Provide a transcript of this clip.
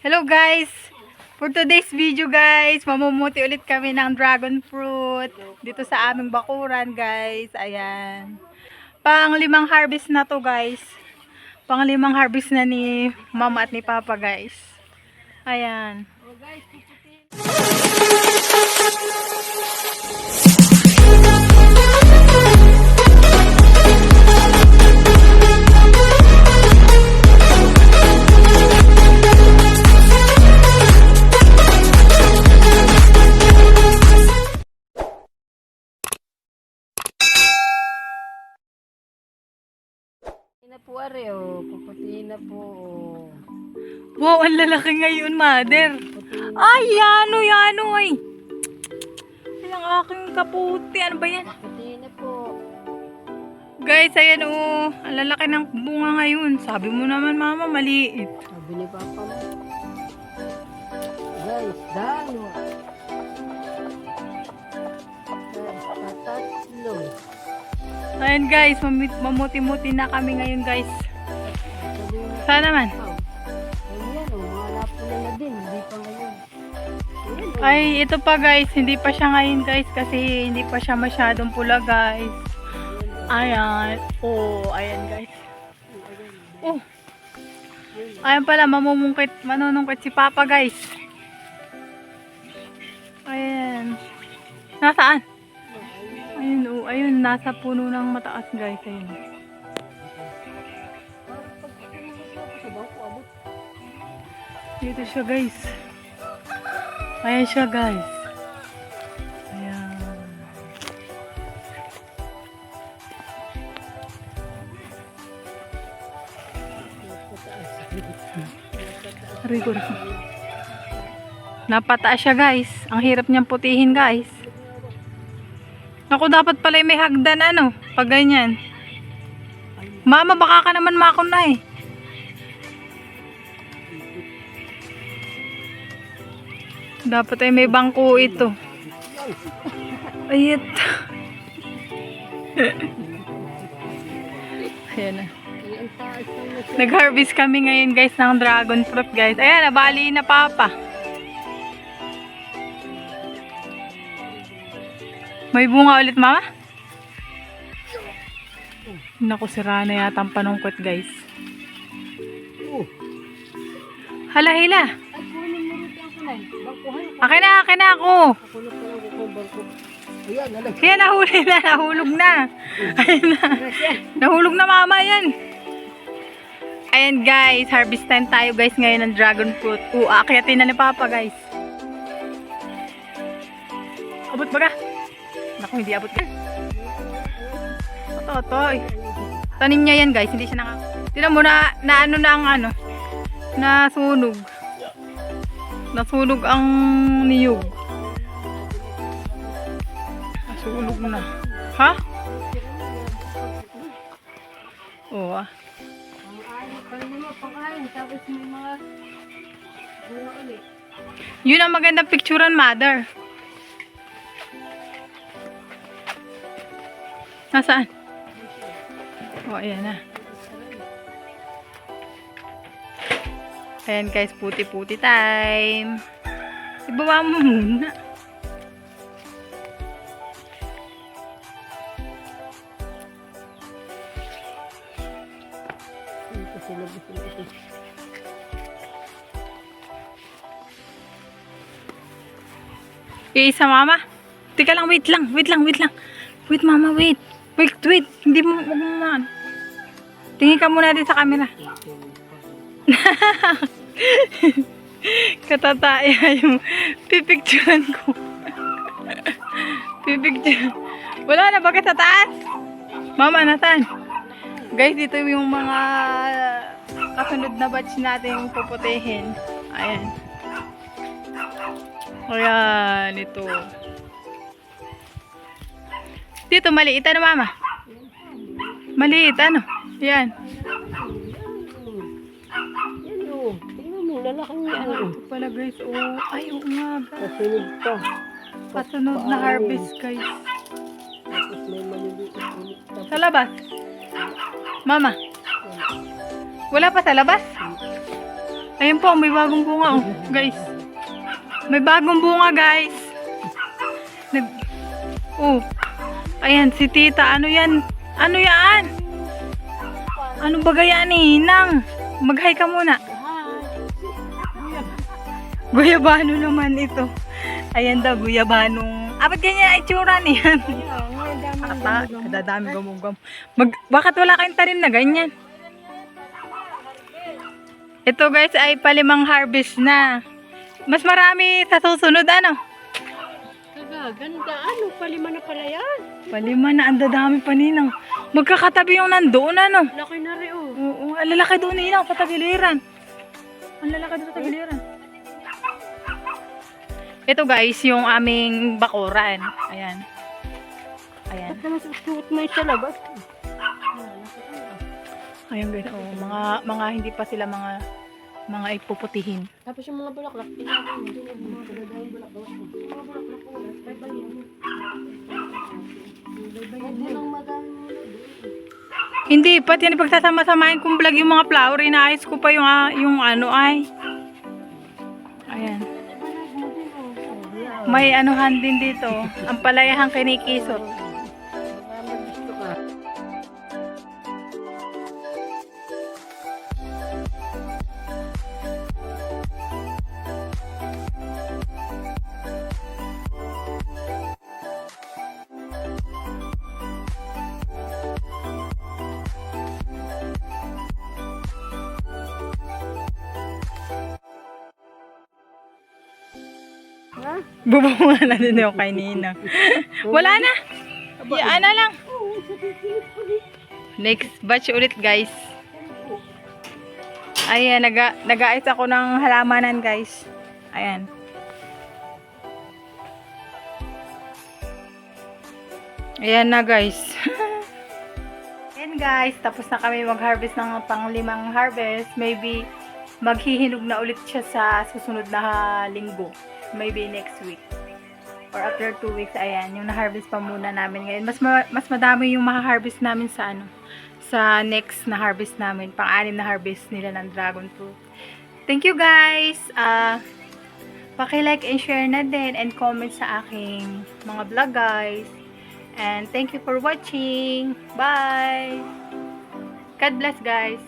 Hello guys! For today's video guys, mamumuti ulit kami ng dragon fruit dito sa aming bakuran guys. Ayan. Pang limang harvest na to guys. Pang limang harvest na ni mama at ni papa guys. Ayan. na are oh. Puputiin na po. oh. Wow, ang lalaki ngayon mother. Ay, yano, yano ay. Ay, ang aking kaputi. Ano ba yan? puputiin na po. Guys, ayan oh. Ang lalaki ng bunga ngayon. Sabi mo naman mama, maliit. Sabi ni Papa mo. Guys, dano. Guys, patatlo. Ayan guys, mamuti-muti na kami ngayon guys. Sana man. Ay, ito pa guys, hindi pa siya ngayon guys kasi hindi pa siya masyadong pula guys. Ayan. Oh, ayan guys. Oh. Ayan pala, mamumungkit, manunungkit si Papa guys. Ayan. Nasaan? Ayun, oh, ayun, nasa puno ng mataas guys. Ayun. Dito siya guys. Ayan siya guys. Ayan. Rin. Napataas siya guys. Ang hirap niyang putihin guys. Ako dapat pala may hagdan ano. Pag ganyan. Mama baka ka naman makon na eh. Dapat ay may bangko ito. Ayit. Ayan na. Nag-harvest kami ngayon guys ng dragon fruit guys. Ayan, nabali na papa. May bunga ulit mama? Naku, sira na yata ang panungkot guys. Hala, hila. Akin na, akin na ako. Ayan. Kaya nahuli na, nahulog na. Ayun na. Nahulog na mama yan. Ayan guys, harvest time tayo guys ngayon ng dragon fruit. Oo, akyatin na ni Papa guys. Abot ba ka? Naku, hindi abot. Ito, ito. Tanim niya yan guys, hindi siya naka... Tinan mo na, na ano na ang ano, nasunog. Nasunog ang niyog. Nasunog na. Ha? Oo ah. Yun ang magandang picturean, mother. Nasaan? Oh, ayan na. Ayan guys, puti-puti time. Ibaba mo muna. Ito. Iisa mama. Tika lang, wait lang, wait lang, wait lang. Wait mama, wait. Wait, wait. Hindi mo, huwag mo na. Tingin ka muna din sa camera. Katataya yung pipicturean ko. Pipicture. Wala na ba sa taas? Mama, nasaan? Guys, dito yung mga kasunod na batch natin puputihin. Ayan. Ayan, ito. Dito, maliit ano, mama? Maliit, ano? Yan. Yan o. Tingnan mo, lalaking yan o. Ito pala, guys. Oh, ay, oo nga. ba? Kasunod pa. Kasunod na harvest, guys. Tapos may maliliit ulit. Tapos Sa labas. Mama, wala pa sa labas? Ayun po, may bagong bunga oh, guys. May bagong bunga, guys. Nag Oh. Ayan, si tita. Ano yan? Ano yan? Ano ba gaya ni Nang? Mag-hi ka muna. Guyabano naman ito. Ayan daw, guyabanong. Ah, ba't ganyan ang itsura niyan? Ata, dadami gumugam. Mag, bakit wala kayong tanim na ganyan? Ito guys ay palimang harvest na. Mas marami sa susunod ano? Kaga, ganda. Ano? Palima na pala yan. Palima na, ang dadami pa ninang. Magkakatabi yung nandoon ano? Laki na rin oh. Oo, ang lalaki doon ninang, sa tagiliran. Ang lalaki doon sa tagiliran. Ito guys, yung aming bakuran. Ayan. Ayan. Ba't naman suot mo yung sa labas? Ayun guys, oh, mga mga hindi pa sila mga mga ipuputihin. Tapos yung mga bulaklak, mo. Doon yung mga kadadayang bulaklak. Mga bulaklak ko, yan. lang mo. Hindi, pati yan pagsasama-samahin kong vlog yung mga flower, inaayos ko pa yung, ah, yung ano ay. Ayan. May anuhan din dito. Ang palayahang kinikisot. Bubunga na din yung kay Nina. Wala na. Yan na lang. Next batch ulit guys. Ayan, naga, nag-aayos ako ng halamanan guys. Ayan. Ayan na guys. Ayan guys, tapos na kami mag-harvest ng panglimang harvest. Maybe maghihinog na ulit siya sa susunod na linggo. Maybe next week. Or after two weeks, ayan, yung na-harvest pa muna namin ngayon. Mas, ma- mas madami yung ma-harvest namin sa ano, sa next na harvest namin, pang-anim na harvest nila ng dragon fruit. Thank you guys! Ah, paki-like and share na din and comment sa aking mga vlog guys. And thank you for watching. Bye! God bless guys!